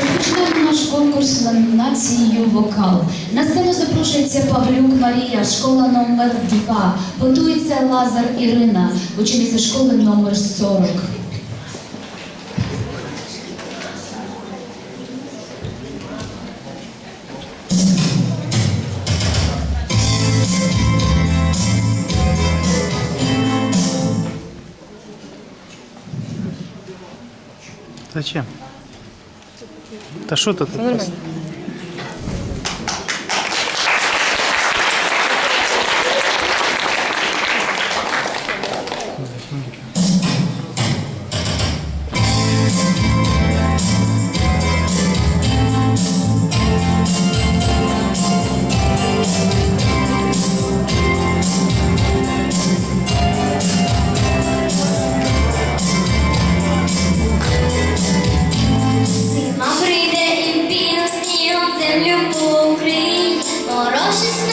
Розпочнемо наш конкурс номінацією Вокал. На сцену запрошується Павлюк Марія, школа номер 2 Готується Лазар Ірина, учениця школи номер 40 Зачем? Та що тут? hoje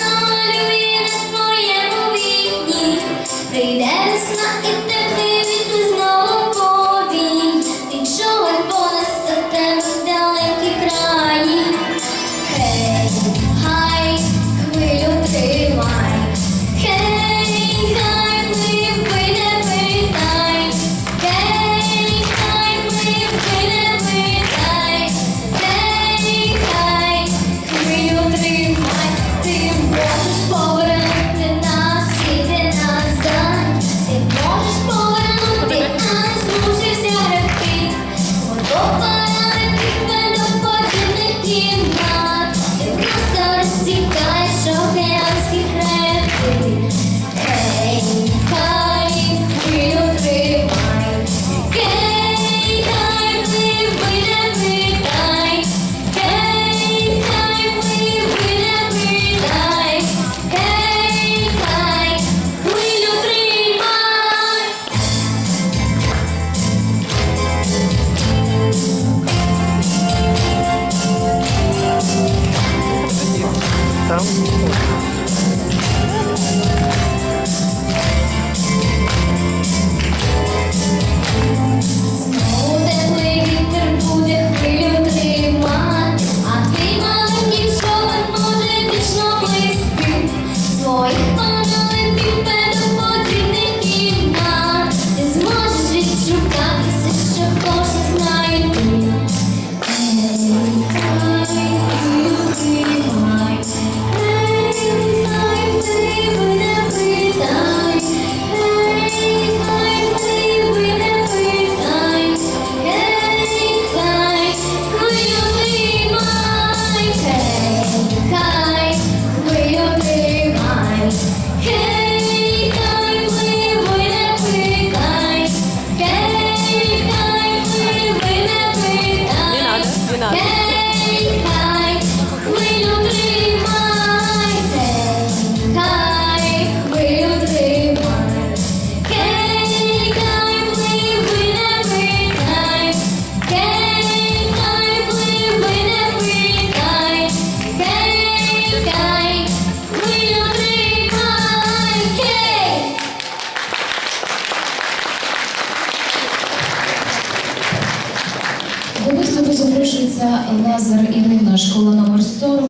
вулиця Лазар Ірина, школа номер 40.